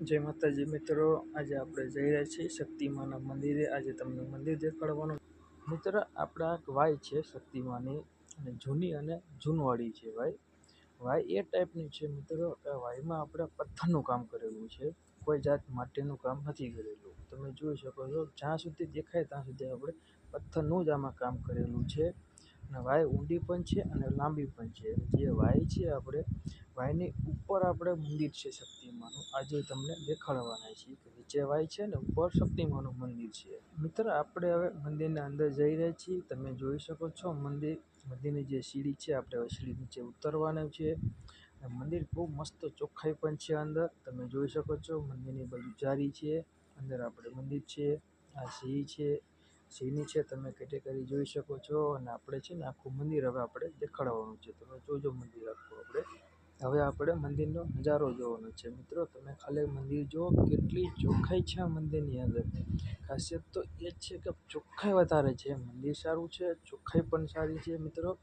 જય માતાજી મિત્રો, આજે આપણે જઈ રહ્યા છીએ શક્તિમાના મંદિરે. આજે તમને મંદિર દેખાડવાનું મિત્ર, આપણા એક વાય છે શક્તિમાની અને જૂની અને જૂનવાડી છે વાય વાય એ ટાઈપની છે મિત્રો વાયમાં આપણે પથ્થરનું કામ કરેલું છે. કોઈ જાત માટીનું કામ નથી કરેલું. તમે જોઈ શકો છો, જ્યાં સુધી દેખાય ત્યાં સુધી આપણે પથ્થરનું જ આમાં કામ કરેલું છે. અને વાય ઊંડી પણ છે અને લાંબી પણ છે. જે વાય છે આપણે, વાયની ઉપર આપણે મંદિર છે શક્તિમાનું. આજે તમને દેખાડવાના છીએ કે નીચે વાય છે ને ઉપર શક્તિમાનું મંદિર છે. મિત્ર, આપણે હવે મંદિરના અંદર જઈ રહ્યા છીએ. તમે જોઈ શકો છો મંદિર, મંદિરની જે સીડી છે આપણે હવે સીડી નીચે ઉતરવાનું છે મંદિર બહુ મસ્ત ચોખ્ખાઈ પણ છે અંદર. તમે જોઈ શકો છો મંદિરની બાજુ જારી છે. અંદર આપણે મંદિર છે, આ સિંહ છે સિંહની છે તમે કેટેગરી જોઈ શકો છો અને આપણે છે ને આખું મંદિર હવે આપણે દેખાડવાનું છે. તમે જોજો મંદિર આખું આપણે. હવે આપણે મંદિરનો નજારો જોવાનો છે. મિત્રો, તમે ખાલી મંદિર જુઓ, કેટલી ચોખ્ખાઈ છે આ મંદિરની અંદર. ખાસિયત તો એ જ છે કે ચોખ્ખાઈ વધારે છે. મંદિર સારું છે, ચોખ્ખાઈ પણ સારી છે, મિત્રો.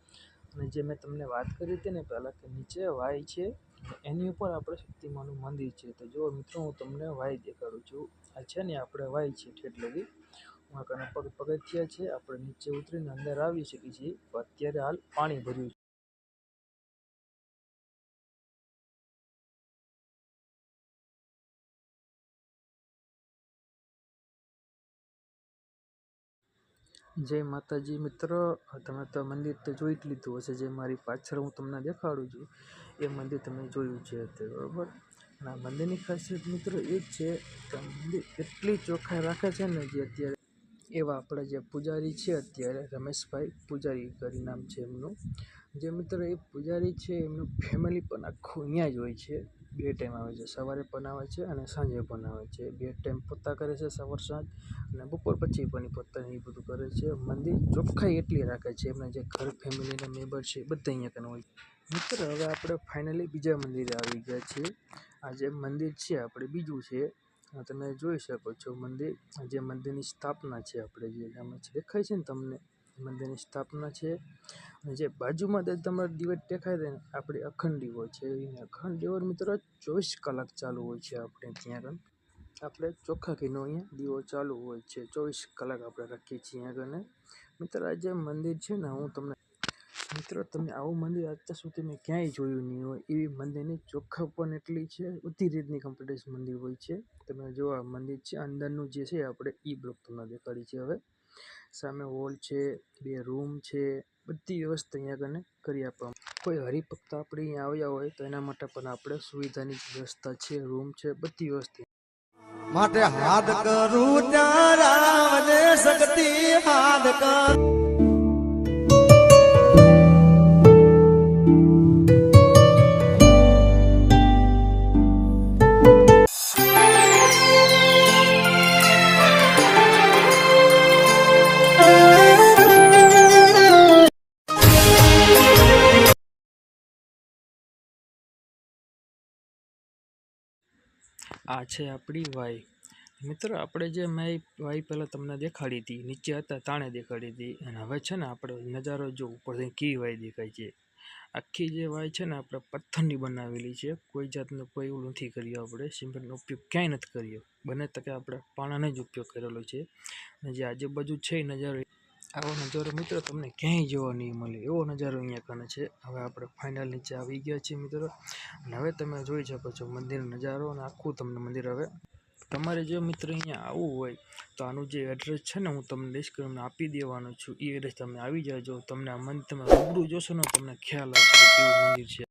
અને જે મેં તમને વાત કરી હતી ને પહેલાં કે નીચે વાય છે, એની ઉપર આપણે શક્તિમાનું મંદિર છે. તો જુઓ મિત્રો, હું તમને વાય દેખાડું છું. આ છે ને આપણે વાય છે ઠેઠ લગી. કને પગ પગથિયા છે. આપણે નીચે ઉતરીને અંદર આવી શકીએ છીએ અત્યારે હાલ પાણી ભર્યું છે. જય માતાજી મિત્ર, તમે તો મંદિર તો જોઈ જ લીધું હશે. જે મારી પાછળ હું તમને દેખાડું છું, એ મંદિર તમે જોયું છે અત્યારે, બરાબર? અને આ મંદિરની ખાસિયત મિત્રો એ જ છે કે મંદિર એટલી ચોખ્ખાઈ રાખે છે ને, જે અત્યારે એવા આપણા જે પૂજારી છે અત્યારે, રમેશભાઈ પૂજારી કરી નામ છે એમનું. જે મિત્ર એ પૂજારી છે, એમનું ફેમિલી પણ આખું અહીંયા જ હોય છે. બે ટાઈમ આવે છે, સવારે પણ આવે છે અને સાંજે પણ આવે છે. બે ટાઈમ પોતા કરે છે સવાર સાંજ અને બપોર પછી પણ એ પોતા એ બધું કરે છે. મંદિર ચોખ્ખાઈ એટલી રાખે છે એમના જે ઘર ફેમિલીના મેમ્બર છે બધા અહીંયા કને હોય. મિત્ર, હવે આપણે ફાઇનલી બીજા મંદિરે આવી ગયા છીએ. આ જે મંદિર છે, આપણે બીજું છે તમે જોઈ શકો છો મંદિર, જે મંદિરની સ્થાપના છે આપણે જે આમાં દેખાય છે ને તમને મંદિરની સ્થાપના છે. અને જે બાજુમાં તમારે દિવસ દેખાય છે ને, આપણી અખંડ દીવો છે. અખંડ દીવો મિત્રો ચોવીસ કલાક ચાલુ હોય છે આપણે ત્યાં આગળ. આપણે ચોખ્ખા ઘીનો અહીંયા દીવો ચાલુ હોય છે. ચોવીસ કલાક આપણે રાખીએ છીએ આગળ મિત્ર, આ જે મંદિર છે ને, હું તમને મિત્રો, તમે આવું મંદિર અત્યાર સુધી મેં ક્યાંય જોયું નહીં હોય. એવી મંદિરની ચોખ્ખા પણ એટલી છે બધી રીતની કમ્પ્યુટર્સ મંદિર હોય છે. તમે જો આ મંદિર છે, અંદરનું જે છે, આપણે ઈ બ્લોક તમને દેખાડી છે હવે. સામે હોલ છે, બે રૂમ છે, બધી વ્યવસ્થા અહીંયા કને કરી આપવામાં. કોઈ હરિભક્ત આપણે અહીંયા આવ્યા હોય, તો એના માટે પણ આપણે સુવિધાની વ્યવસ્થા છે રૂમ છે, બધી વ્યવસ્થા. માટે હાથ કરું ત્યાં શક્તિ, હાથ કર આ છે આપણી વાય મિત્ર, આપણે જે મેં વાય પહેલાં તમને દેખાડી હતી, નીચે હતા તાણે દેખાડી હતી, અને હવે છે ને આપણે નજારો જો ઉપરથી કેવી વાય દેખાય છે. આખી જે વાય છે ને આપણે પથ્થરની બનાવેલી છે, કોઈ જાતનું કોઈ એવું નથી કર્યું આપણે, સિમેન્ટનો ઉપયોગ ક્યાંય નથી કર્યો. બને તકે આપણે પાણાનો જ ઉપયોગ કરેલો છે. અને જે આજુબાજુ છે એ નજારો આવો નજારો મિત્રો તમને ક્યાંય જોવા નહીં મળે, એવો નજારો અહીંયા કને છે. હવે આપણે ફાઇનલ નીચે આવી ગયા છીએ મિત્રો. અને હવે તમે જોઈ શકો છો મંદિરનો નજારો અને આખું તમને મંદિર હવે. તમારે જો મિત્ર અહીંયા આવવું હોય, તો આનું જે એડ્રેસ છે ને હું તમને ડિસ્ક્રિપ્શન આપી દેવાનો છું. એ એડ્રેસ તમે આવી જાજો. તમને આ મંદિર તમે રૂબરૂ જોશો ને તમને ખ્યાલ આવશે કેવું મંદિર છે.